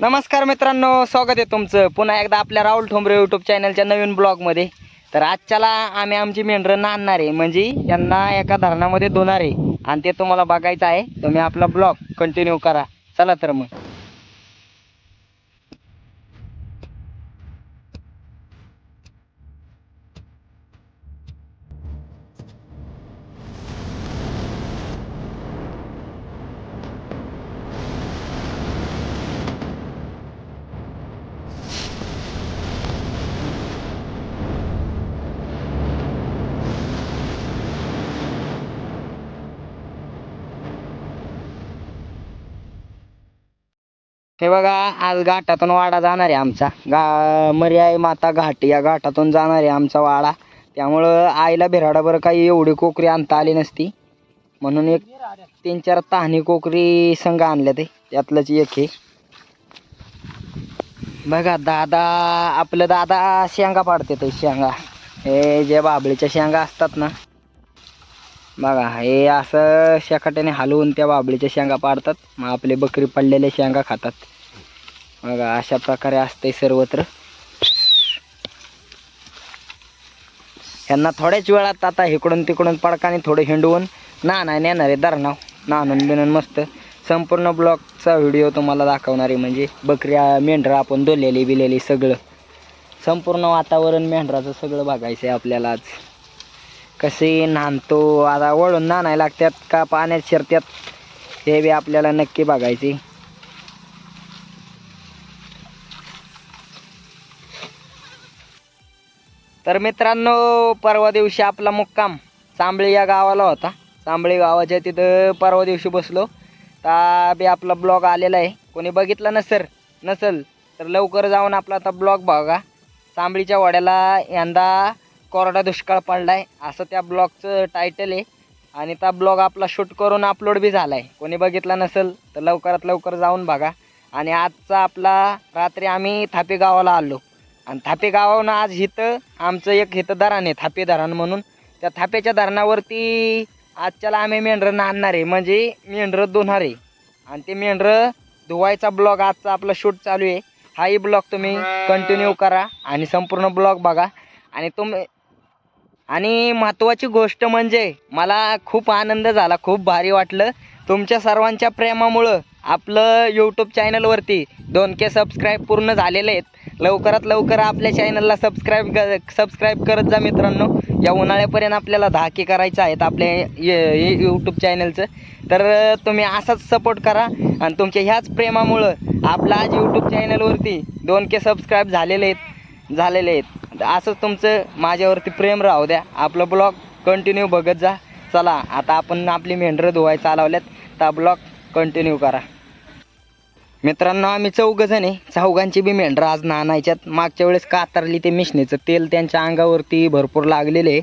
नमस्कार मित्रांनो स्वागत आहे तुमचं. पुन्हा एकदा आपल्या राहुल ठोंबरे यूट्यूब चॅनलच्या नवीन ब्लॉगमध्ये तर आजच्याला आम्ही आमची मेंढरं नांदणार आहे. म्हणजे यांना एका धरणामध्ये धुणार आहे. आणि ते तुम्हाला बघायचं आहे. तुम्ही आपला ब्लॉग कंटिन्यू करा. चला तर मग. हे बघा आज घाटातून वाडा जाणार आहे आमचा. गा मर्याय माता घाट या घाटातून जाणार आहे आमचा वाडा. त्यामुळं आईला बिराडाभर काही एवढी कोकरी आणता आली नसती. म्हणून एक तीन चार तहानी कोकरी संघ आणल्या ते त्यातलंच एक हे. बघा दादा आपलं दादा शेंगा पाडते ते शेंगा. हे जे बाबळीच्या शेंगा असतात ना. बघा हे असं शेकाट्याने हलवून त्या बाबळीच्या शेंगा पाडतात. मग आपले बकरी पडलेले शेंगा खातात. बघा अशा प्रकारे असतंय सर्वत्र. ह्यांना थोड्याच वेळात आता इकडून तिकडून पडकाने थोडं हिंडवून ना नाही नेणार आहे धरणाव नाणून बिनून मस्त. संपूर्ण ब्लॉगचा व्हिडिओ तुम्हाला दाखवणार आहे म्हणजे बकऱ्या मेंढरा आपण दोलेली बिलेली सगळं. संपूर्ण वातावरण मेंढराचं सगळं बघायचं आहे आपल्याला आज. कसे नांदतो आता वळून नाणाय लागतात का पाण्यात शिरतात हे बी आपल्याला नक्की बघायचे तर मित्रांनो परवा दिवशी आपला मुक्काम चांबळी या गावाला होता. चांबळी गावाच्या तिथं परवा दिवशी बसलो. तर बी आपला ब्लॉग आलेला आहे. कोणी बघितला नसेल नसेल तर लवकर जाऊन आपला आता ब्लॉग बघा. चांबळीच्या वाड्याला यंदा कोरडा दुष्काळ पडला आहे असं त्या ब्लॉगचं टायटल आहे. आणि त्या ब्लॉग आपला शूट करून अपलोड बी झाला आहे कोणी बघितला नसेल तर लवकरात लवकर जाऊन बघा. आणि आजचा आपला रात्री आम्ही थापी गावाला आलो. आणि थापे गावाहून आज इथं आमचं एक इथं धरण आहे थापे धरण म्हणून. त्या थापेच्या धरणावरती आजच्याला आम्ही मेंढरं नांदणार आहे. म्हणजे मेंढरं धुणार आहे. आणि ते मेंढरं धुवायचा ब्लॉग आजचा आपला शूट चालू आहे. हाही ब्लॉग तुम्ही कंटिन्यू करा आणि संपूर्ण ब्लॉग बघा. आणि तुम्ही आणि महत्त्वाची गोष्ट म्हणजे मला खूप आनंद झाला खूप भारी वाटलं. तुमच्या सर्वांच्या प्रेमामुळं आपलं यूट्यूब चॅनलवरती दोन के सबस्क्राईब पूर्ण झालेले आहेत. लवकरात लवकर आपल्या चॅनलला सबस्क्राईब क सबस्क्राईब करत जा मित्रांनो. या उन्हाळ्यापर्यंत आपल्याला धाके करायचं आहेत आपल्या यूट्यूब चॅनलचं तर तुम्ही असाच सपोर्ट करा आणि तुमच्या ह्याच प्रेमामुळं आपलं आज यूट्यूब चॅनलवरती दोन के सबस्क्राईब झालेले आहेत झालेले आहेत. असंच तुमचं माझ्यावरती प्रेम राहू द्या. आपलं ब्लॉग कंटिन्यू बघत जा. चला आता आपण आपली मेंढरं धुवायला चालवल्यात. तर ब्लॉग कंटिन्यू करा. मित्रांनो आम्ही चौघ जण आहे चौघांची बी मेंढरं आज नानायच्यात. मागच्या वेळेस कातरली ते मिशनीचं तेल त्यांच्या अंगावरती भरपूर लागलेले आहे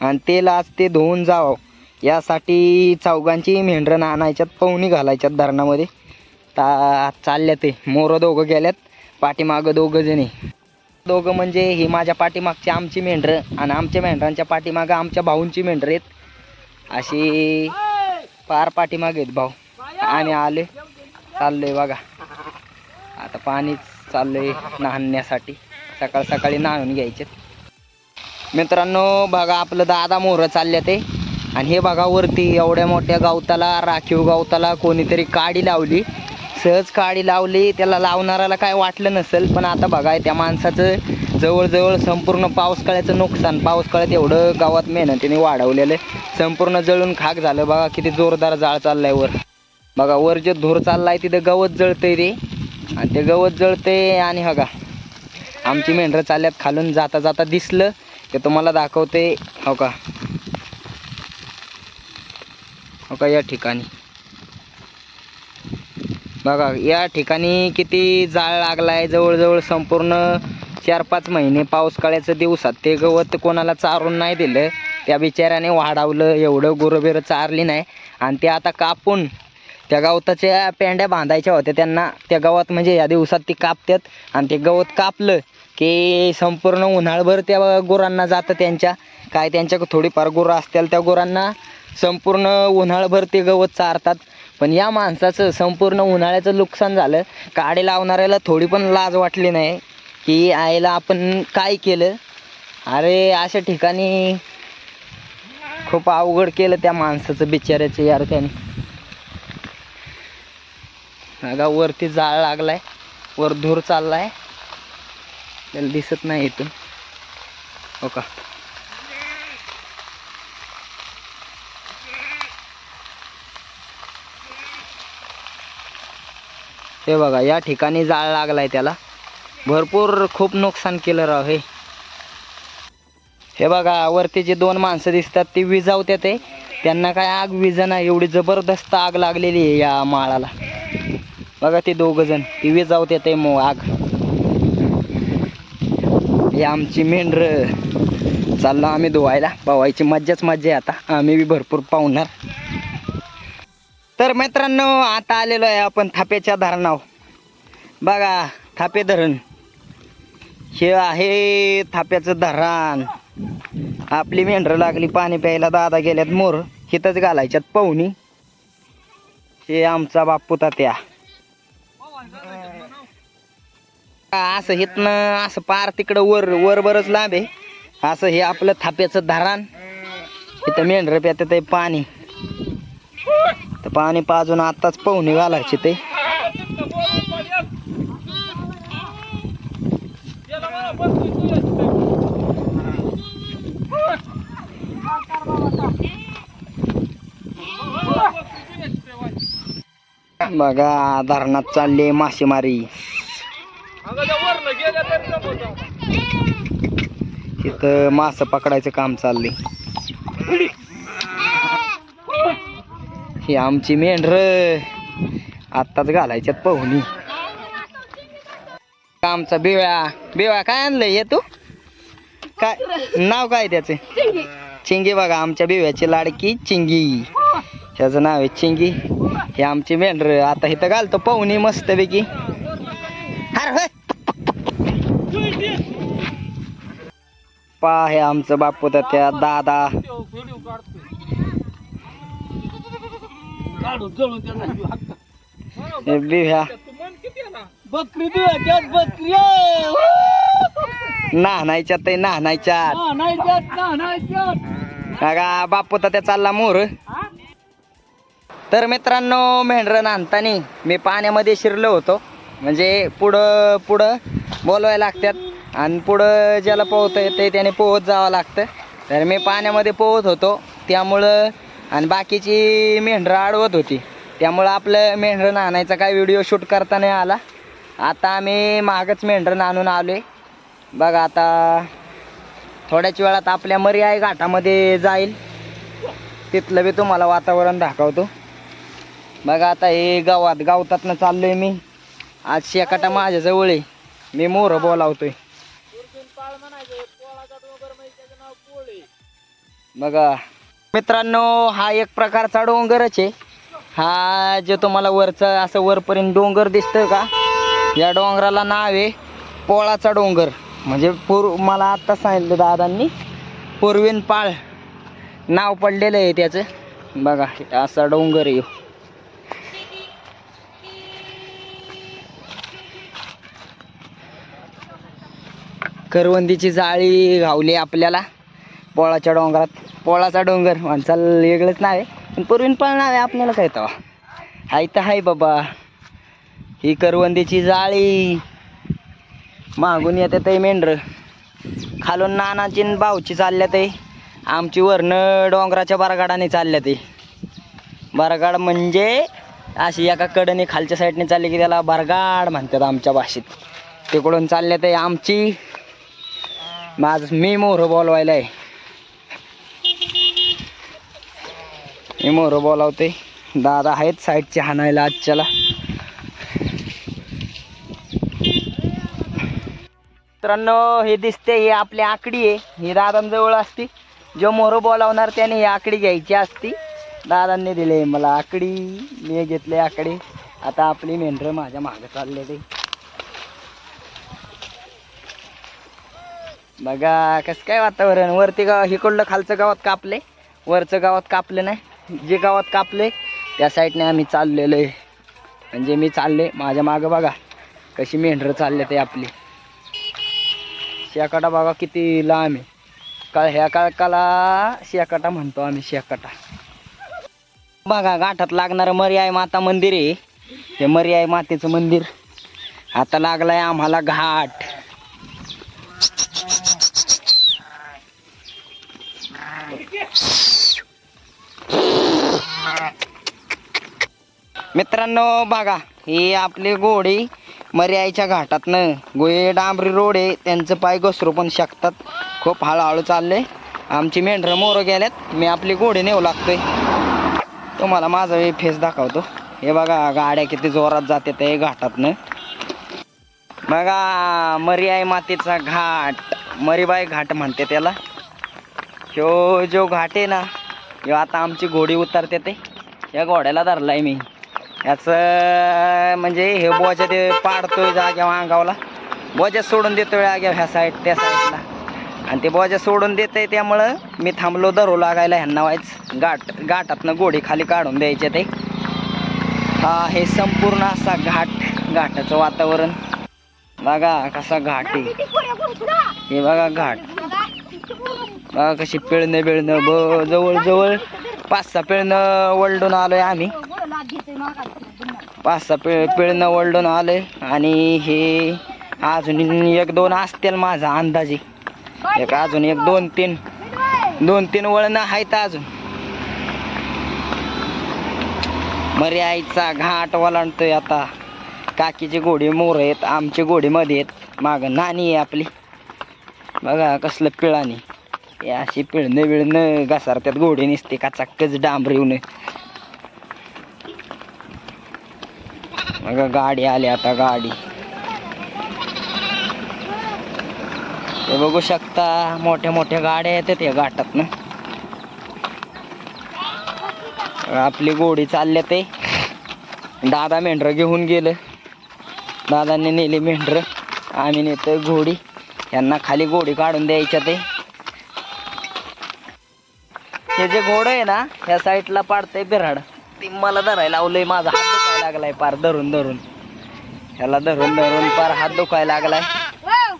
आणि तेल आज ते धुवून जावं. यासाठी चौघांची मेंढरं नानायच्यात पवनी घालायच्यात धरणामध्ये. ता चालल्या ते. मोरं दोघं गेल्यात. पाठीमागं दोघं जणी दोघं म्हणजे ही माझ्या पाठीमागची आमची मेंढरं आणि आमच्या मेंढरांच्या पाठीमागं आमच्या भाऊंची मेंढरं आहेत. अशी पार पाठीमागे आहेत भाऊ. आणि आले चाललोय बघा. आता पाणी चाललंय नाहण्यासाठी. सकाळ सकाळी नाहून घ्यायचे मित्रांनो बघा आपलं दादा मोहरं चालले ते आणि हे बघा वरती एवढ्या मोठ्या गावताला राखीव गावताला कोणीतरी काडी लावली. सहज काडी लावली त्याला लावणाऱ्याला काय वाटलं नसेल पण आता बघा त्या माणसाचं जवळजवळ संपूर्ण पावसाळ्याचं नुकसान पावसाळ्यात एवढं गावात मेहनतीने वाढवलेलं संपूर्ण जळून खाक झालं बघा किती जोरदार जाळ चाललाय वर. बघा वर जे धूर चाललाय तिथं गवत जळतंय ते. आणि ते गवत जळतंय आणि हगा आमची मेंढरं चालल्यात खालून. जाता जाता दिसलं ते तुम्हाला दाखवते. हो का? हो का या ठिकाणी. बघा या ठिकाणी किती जाळ लागलाय. जवळजवळ संपूर्ण चार पाच महिने पाऊस काळ्याचं दिवसात ते गवत कोणाला चारून नाही दिलं. त्या बिचाऱ्याने वाढवलं. एवढं गुरंबिरं चारली नाही. आणि ते आता कापून त्या गवताच्या पेंड्या बांधायच्या होत्या त्यांना. त्या गवत म्हणजे या दिवसात ती कापतात आणि ते गवत कापलं की संपूर्ण उन्हाळभर त्या गुरांना जातं त्यांच्या. काय त्यांच्या थोडीफार गुरं असतील त्या गुरांना संपूर्ण उन्हाळभर ते गवत चारतात. पण या माणसाचं संपूर्ण उन्हाळ्याचं नुकसान झालं. काडे लावणाऱ्याला थोडी पण लाज वाटली नाही की आईला आपण काय केलं? अरे अशा ठिकाणी खूप अवघड केलं त्या माणसाचं बिचाऱ्याचं यार त्याने. बघा वरती जाळ लागलाय. वर धूर चाललाय. त्याला दिसत नाही इथून. हो का? हे बघा या ठिकाणी जाळ लागलाय त्याला. भरपूर खूप नुकसान केलं राव हे. हे बघा वरती जे दोन माणसं दिसतात ती विजावत्यात ते त्यांना काय आग विजना एवढी जबरदस्त आग लागलेली आहे या माळाला. बघा ते दोघ जण. ती विजावत्यात ते मग आग. हे आमची मेंढर. चाललो आम्ही धुवायला. पवायची मज्जाच मज्जा आहे आता. आम्ही बी भरपूर पाहुणार. तर मित्रांनो आता आलेलो आहे आपण थाप्याच्या धरणाव बघा थापे धरण. हे आहे थाप्याचं धरण. आपली मेंढरं लागली पाणी प्यायला दादा गेल्यात मोर. हिथंच घालायच्यात पाहुणी. हे आमचा बापू तात्या असं हिथनं असं पार तिकडं वर वर बरच लांब आहे. असं हे आपलं थाप्याचं धरण. इथं मेंढरं प्यात पाणी. तर पाणी पाजून आताच पाहुणे घालायचे ते. बघा धरणात चालली मासेमारी. तिथं मास पकडायचं काम चाललंय. ही आमची मेंढर. आत्ताच घालायच्यात पाहुणी. आमचा बिवळा बिवळा काय आणलंय? हे तू. काय? नाव काय त्याचं? चिंगी बघा आमच्या बिव्याची लाडकी चिंगी. ह्याचं नाव आहे चिंगी. हे आमची मेंढर. आता इथं घालतो पाहुणी मस्तपैकी. अरे बाप्पा पा हे आमचं बापू त्या दादा. हे बिव्या. बकरी बकरी नाहनायच्यात ते नाहनायच्यात. नाही देत ना बापू त्या चालला मोर. तर मित्रांनो मेंढरं नांदतानी मी पाण्यामध्ये शिरलो होतो. म्हणजे पुढं पुढं बोलवायला लागतात आणि पुढं ज्याला पोहता येते त्याने पोहत जावं लागतं. तर मी पाण्यामध्ये पोहत होतो त्यामुळं आणि बाकीची मेंढरं अडवत होती. त्यामुळं आपलं मेंढरं नाणायचा काय व्हिडिओ शूट करता नाही आला. आता आम्ही मागच मेंढरं नाणून आलो आहे बघा आता थोड्याच वेळात आपल्या मर्याय घाटामध्ये जाईल. तिथलं बी तुम्हाला वातावरण दाखवतो. बघा आता हे गावात गावतातनं चाललो आहे मी. आज शेकाटा माझ्याजवळ आहे. मी मोर बोलावतोय. बघा. मित्रांनो हा एक प्रकारचा डोंगरच आहे. हा जे तुम्हाला वरचं असं वरपर्यंत डोंगर दिसतं का? या डोंगराला नाव आहे पोळाचा डोंगर. म्हणजे पूर्व मला आत्ता सांगितलं दादांनी पूर्वीन पाळ नाव पडलेलं आहे त्याचं. बघा असा डोंगर आहे. करवंदीची जाळी घावली आपल्याला. पोळाच्या डोंगरात. पोळाचा डोंगर म्हणचाल वेगळंच नाव आहे. पण पूर्वीन पाळ नाव आहे आपल्याला काय तेव्हा. हाय तर हाय बाबा. ही करवंदीची जाळी. मागून येते ते मेंढर. खालून नानाची भाऊची चालल्या ते. आमची वरनं डोंगराच्या बरगाडाने चालल्या ते. बरगाड म्हणजे अशी एका कडने खालच्या साईडने चालली की त्याला बरगाड म्हणतात आमच्या भाषेत. तिकडून चालल्या ते आमची. माझ मी मोहरं बोलवायला आहे. मी मोहर बोलावते. दादा आहेत साईडचे हाणायला आजच्याला. मित्रांनो हे दिसते हे आपली आकडी आहे. ही दादांजवळ असती. जो मोहर बोलावणार त्याने ही आकडी घ्यायची असती. दादांनी दिले मला आकडी. मी घेतले आकडी. आता आपली मेंढर माझ्या मागं चालले ते बघा कसं काय वातावरण? वरती गाव हिकडलं खालचं गावात कापले वरचं गावात कापले नाही. जे गावात कापले त्या साईडने आम्ही चाललेलो आहे. म्हणजे मी चालले माझ्या मागं बघा कशी मेंढरं चालले ते आपली. शेकाटा बघा किती लांब आहे. का ह्या काळकाला शेकाटा म्हणतो आम्ही शेकाटा. बघा घाटात लागणारं मर्याय माता मंदिर आहे. हे मर्याय मातेचं मंदिर. आता लागलाय आम्हाला घाट. मित्रांनो बघा ही आपली घोडी मर्याईच्या घाटातनं गोये डांबरी रोड आहे. त्यांचं पाय घसरू पण शकतात. खूप हळूहळू चालले. आमची मेंढरं मोरं गेल्यात. मी आपली घोडी नेऊ लागतोय. तुम्हाला माझा हे फेस दाखवतो. हे बघा गाड्या किती जोरात जाते ते घाटातनं. बघा मरियाई मातीचा घाट. मरीबाई घाट म्हणते त्याला. ह्यो जो घाट आहे ना ह्यो आता आमची घोडी उतरते ते. या घोड्याला धरलाय मी. याचं म्हणजे हे बोजा ते पाडतोय जाग्या अंगावला बोजा सोडून देतोय जाग्या ह्या साईड त्या साईडला आणि ते बोजा सोडून देतंय त्यामुळं मी थांबलो धरू लागायला ह्यांना व्हायच गाठ घाटातनं गोडी खाली काढून द्यायचे ते. हा हे संपूर्ण असा घाट घाटाचं वातावरण. बघा कसा घाट आहे. हे बघा घाट. बघा कशी पिळणं बिळणं ब जवळ जवळ पाच सहा पिळणं वळडून आलोय आम्ही. पाच सहा पिळ पिळणं वलडून आलं आणि हे अजून एक दोन असतील माझा अंदाजे. एक अजून एक दोन तीन दोन तीन वळणं आहेत अजून. मरी आईचा घाट वलांडतोय आता. काकीचे घोडे मोर आहेत आमचे घोडेमध्ये आहेत. मागं नाणी आहे आपली. बघा कसलं पिळानी हे अशी पिळणं बिळणं घसारत्यात घोडे निसते काचाकच चक्कच डांबरीवनं. बघा गाडी आली आता गाडी. ते बघू शकता मोठ्या मोठ्या गाड्या येतात या घाटातनं. आपली गोडी चालल्या ते. दादा मेंढरं घेऊन गेलं. दादांनी नेली मेंढरं. आम्ही नेतोय घोडी. यांना खाली गोडी काढून द्यायच्या ते. हे जे घोडं आहे ना ह्या साईडला पाडतंय बिराड. ती मला धरायला लावलंय माझा हात. लागलाय पार धरून धरून. ह्याला धरून धरून पार हात दुखायला लागलाय.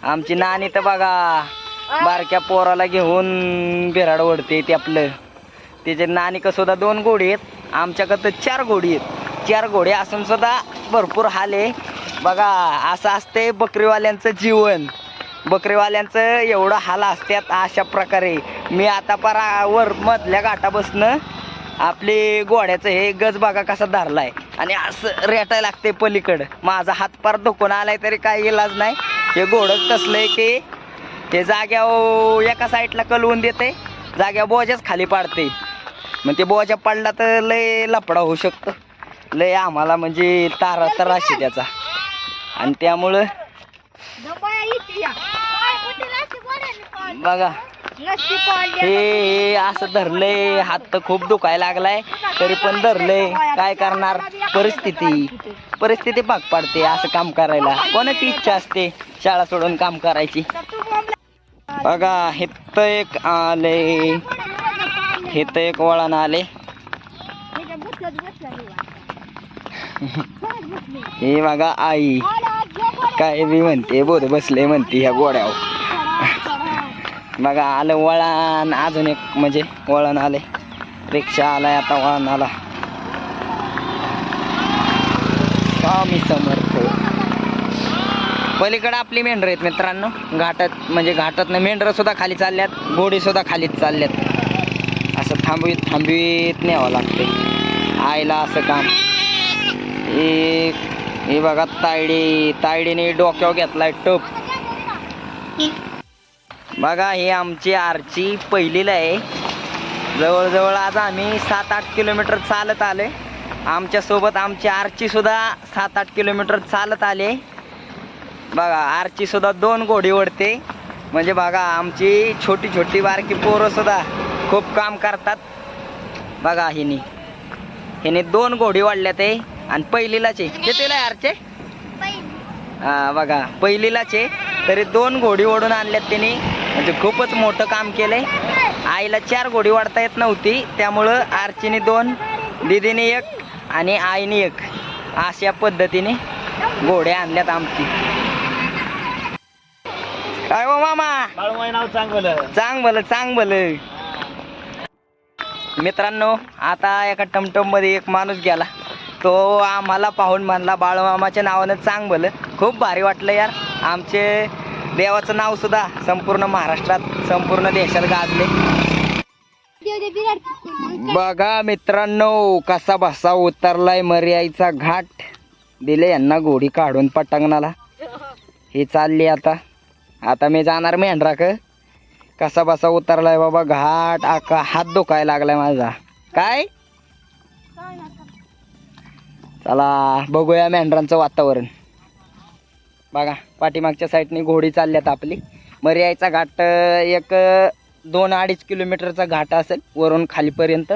आमची नानी तर बघा बारक्या पोराला घेऊन बिराड ओढते ते आपलं. त्याचे नानिक सुद्धा दोन घोडी आहेत आमच्याकडं तर चार घोडी आहेत. चार घोडे असून सुद्धा भरपूर हाल आहे. बघा असं असते बकरीवाल्यांचं जीवन. बकरीवाल्यांचं एवढं हाल असतात अशा प्रकारे. मी आता पार वर मधल्या घाटापासनं आपली घोड्याचं हे गज बघा कसा धरलाय. आणि असं रेटायला लागते पलीकडं. माझा हात पार दुखून आलाय तरी काही इलाज नाही. हे घोडं कसलंय की ते जाग्यावर एका साईडला कलवून देते जाग्या बोजाच खाली पाडते मग ते बोजा पडला तर लय लपडा होऊ शकतो. लय आम्हाला म्हणजे तारा त्रास आहे त्याचा. आणि त्यामुळं बघा. हे हे असं धरलंय. हात तर खूप दुखायला लागलाय. तरी पण धरलंय. काय करणार? परिस्थिती. परिस्थिती भाग पाडते असं काम करायला. कोणाची इच्छा असते शाळा सोडून काम करायची? बघा हित एक आले हित एक वळण आले हे बघा आई. काय बी म्हणते बोध बसले म्हणते ह्या गोड्यावर. बघा आलं वळण. अजून एक म्हणजे वळण आले रिक्षा आलाय आता वळण आला. स्वामी समर्थ. पलीकडे आपली मेंढर आहेत मित्रांनो. घाटात म्हणजे घाटातनं मेंढरं सुद्धा खाली चालल्यात. घोडी सुद्धा खालीच चालल्यात. असं थांबवीत थांबवीत न्यावं लागते आईला असं काम. एक हे बघा तायडी. तायडीने डोक्यावर घेतलाय टप. बघा हे आमची आरची पहिलीला आहे. जवळजवळ आज आम्ही सात आठ किलोमीटर चालत आले आमच्यासोबत आमची आरची सुद्धा सात आठ किलोमीटर चालत आले बघा आरची सुद्धा दोन घोडी ओढते. म्हणजे बघा आमची छोटी छोटी बारकी पोरं सुद्धा खूप काम करतात. बघा हिनी. हिने दोन घोडी वाढल्या ते आणि पहिलीलाच आहे. कितीला आहे आरचे? हा बघा पहिलीलाच आहे. तरी दोन घोडी ओढून आणल्यात त्यांनी म्हणजे खूपच मोठं काम केलंय. आईला चार घोडी वाढता येत नव्हती त्यामुळं आरचीने दोन दिदीने एक आणि आईने एक. अशा पद्धतीने घोडे आणल्यात आमची. काय हो मामा? नाव चांगलं. चांग भलं चांग भलं मित्रांनो आता एका टमटममध्ये एक माणूस गेला. तो आम्हाला पाहून म्हणला बाळूमामाच्या नावानं चांग भलं खूप भारी वाटलं यार. आमचे देवाचं नाव सुद्धा संपूर्ण महाराष्ट्रात संपूर्ण देशात गाजले. बघा मित्रांनो कसा बसा उतरलाय मर्याईचा घाट. दिले यांना घोडी काढून पटांगणाला. हे चालली आता. आता मी जाणार मेंढराक. कसा बसा उतरलाय बाबा घाट आका हात दुखायला लागलाय माझा. काय? चला बघूया मेंढरांचं वातावरण. बघा पाठीमागच्या साईडने घोडी चालल्यात आपली. मर्यायचा घाट एक दोन अडीच किलोमीटरचा घाट असेल वरून खालीपर्यंत.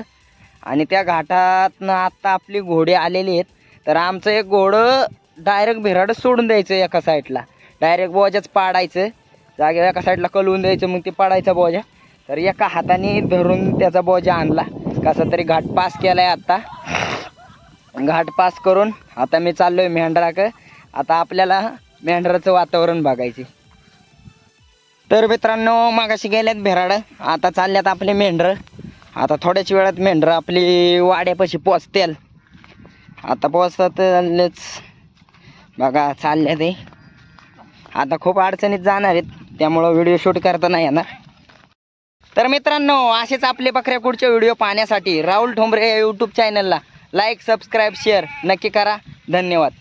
आणि त्या घाटातनं आत्ता आपली घोडी आलेली आहेत. तर आमचं एक घोडं डायरेक्ट भिराड सोडून द्यायचं एका साईडला डायरेक्ट बोजाच पाडायचं. जागेवर एका साईडला कलवून द्यायचं मग ते पाडायचा बोजा. तर एका हाताने धरून त्याचा बोजा आणला. कसा तरी घाट पास केलाय आता. घाट पास करून आता मी चाललोय मेंढराक आता आपल्याला मेंढराचं वातावरण बघायचे. तर मित्रांनो मागाशी गेल्यात भेराड. आता चालल्यात आपले मेंढरं. आता थोड्याच वेळात मेंढरं आपली वाड्यापाशी पोचतील आता पोचतातच बघा चालले ते. आता खूप अडचणीत जाणार आहेत. त्यामुळं व्हिडिओ शूट करता नाही येणार. तर मित्रांनो असेच आपले बकऱ्याकूडचे व्हिडिओ पाहण्यासाठी राहुल ठोंबरे या यूट्यूब चॅनलला लाईक सबस्क्राईब शेअर नक्की करा. धन्यवाद.